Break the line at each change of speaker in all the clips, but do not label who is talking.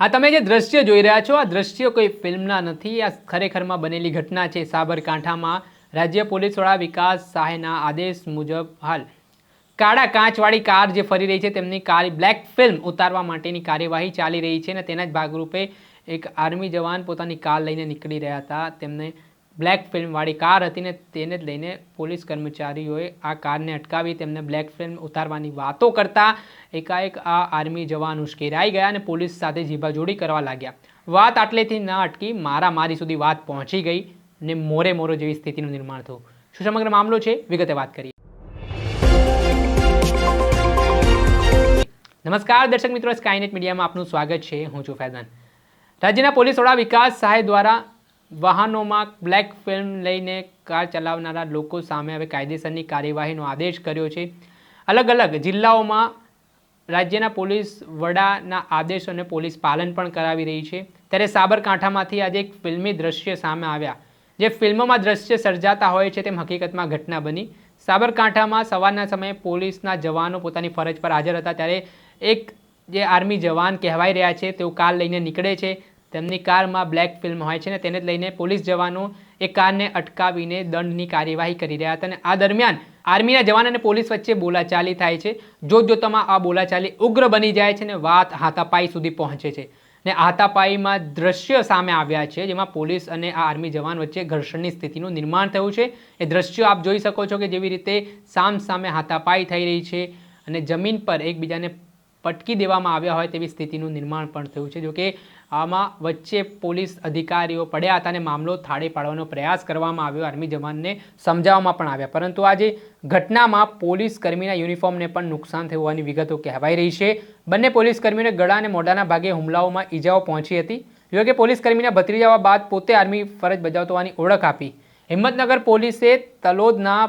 હા, તમે જે દ્રશ્ય જોઈ રહ્યા છો, આ દ્રશ્ય કોઈ ફિલ્મના નથી, આ ખરેખરમાં બનેલી ઘટના છે સાબરકાંઠામાં. રાજ્ય પોલીસ વડા વિકાસ સહાયના આદેશ મુજબ હાલ કાળા કાચવાળી કાર જે ફરી રહી છે, તેમની કાર બ્લેક ફિલ્મ ઉતારવા માટેની કાર્યવાહી ચાલી રહી છે અને તેના જ ભાગરૂપે એક આર્મી જવાન પોતાની કાર લઈને નીકળી રહ્યા હતા. તેમને બ્લેક ફિલ્મવાળી કાર હતી ને તેને જ લઈને પોલીસ કર્મચારીઓએ આ કારને અટકાવી તેમને બ્લેક ફિલ્મ ઉતારવાની વાતો કરતા એકાએક આ આર્મી જવાન ઉશ્કેરાઈ ગયા અને પોલીસ સાથે જીભાજોડી કરવા લાગ્યા. વાત આટલેથી ના અટકી મારા મારી સુધી વાત પહોંચી ગઈ ને મોરે મોરો જેવી સ્થિતિનું નિર્માણ થયું. શું સમગ્ર મામલો છે? વિગતે વાત કરીએ. નમસ્કાર, દર્શક મિત્રો સ્કાયનેટ મીડિયામાં આપનું સ્વાગત છે. હું છું ફૈઝાન. રાજ્યના પોલીસ વડા વિકાસ સહાય દ્વારા વાહનોમાં બ્લેક ફિલ્મ લઈને કાર ચલાવનારા લોકો સામે હવે કાયદેસરની કાર્યવાહીનો આદેશ કર્યો છે. અલગ અલગ જિલ્લાઓમાં રાજ્યના પોલીસ વડાના આદેશોને પોલીસ પાલન પણ કરાવી રહી છે. ત્યારે સાબરકાંઠામાંથી આજે એક ફિલ્મી દ્રશ્ય સામે આવ્યા. જે ફિલ્મોમાં દ્રશ્ય સર્જાતા હોય છે તેમ હકીકતમાં ઘટના બની. સાબરકાંઠામાં સવારના સમયે પોલીસના જવાનો પોતાની ફરજ પર હાજર હતા. ત્યારે એક જે આર્મી જવાન કહેવાઈ રહ્યા છે, તેઓ કાર લઈને નીકળે છે. તેમની કારમાં બ્લેક ફિલ્મ હોય છે ને તેને લઈને પોલીસ જવાનો એ કારને અટકાવીને દંડની કાર્યવાહી કરી રહ્યા હતા. અને આ દરમિયાન આર્મીના જવાન અને પોલીસ વચ્ચે બોલાચાલી થાય છે. જોત જોતામાં આ બોલાચાલી ઉગ્ર બની જાય છે ને વાત હાથાપાઈ સુધી પહોંચે છે. ને હાથાપાઈમાં દ્રશ્ય સામે આવ્યા છે, જેમાં પોલીસ અને આ આર્મી જવાન વચ્ચે ઘર્ષણની સ્થિતિનું નિર્માણ થયું છે. એ દ્રશ્યો આપ જોઈ શકો છો કે જેવી રીતે સામ સામે હાથાપાઈ થઈ રહી છે અને જમીન પર એકબીજાને પટકી દેવામાં આવ્યા હોય તેવી સ્થિતિનું નિર્માણ પણ થયું છે. જોકે આમાં વચ્ચે પોલીસ અધિકારીઓ પડ્યા હતા અને મામલો થાળે પાડવાનો પ્રયાસ કરવામાં આવ્યો. આર્મી જવાનને સમજાવવામાં પણ આવ્યા. પરંતુ આજે ઘટનામાં પોલીસ કર્મીના યુનિફોર્મને પણ નુકસાન થયું હોવાની વિગતો કહેવાઈ રહી છે. બંને પોલીસ કર્મીઓને ગળા અને મોઢાના ભાગે હુમલાઓમાં ઈજાઓ પહોંચી હતી. જોકે પોલીસ કર્મીના જવા બાદ પોતે આર્મી ફરજ બજાવતો હોવાની ઓળખ આપી. હિંમતનગર પોલીસે તલોદના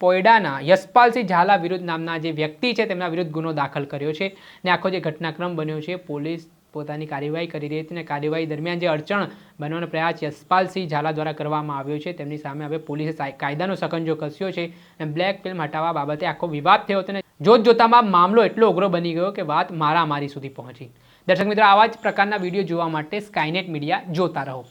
પોયડાના યશપાલસિંહ ઝાલા વિરુદ્ધ નામના જે વ્યક્તિ છે તેમના વિરુદ્ધ ગુનો દાખલ કર્યો છે ને આખો જે ઘટનાક્રમ બન્યો છે, પોલીસ પોતાની કાર્યવાહી કરી રહી હતી અને કાર્યવાહી દરમિયાન જે અડચણ બનવાનો પ્રયાસ યશપાલસિંહ ઝાલા દ્વારા કરવામાં આવ્યો છે, તેમની સામે હવે પોલીસે કાયદાનો સકંજો કસ્યો છે અને બ્લેક ફિલ્મ હટાવવા બાબતે આખો વિવાદ થયો હતો અને જોત જોતામાં મામલો એટલો અઘરો બની ગયો કે વાત મારામારી સુધી પહોંચી. દર્શક મિત્રો, આવા જ પ્રકારના વીડિયો જોવા માટે સ્કાયનેટ મીડિયા જોતા રહો.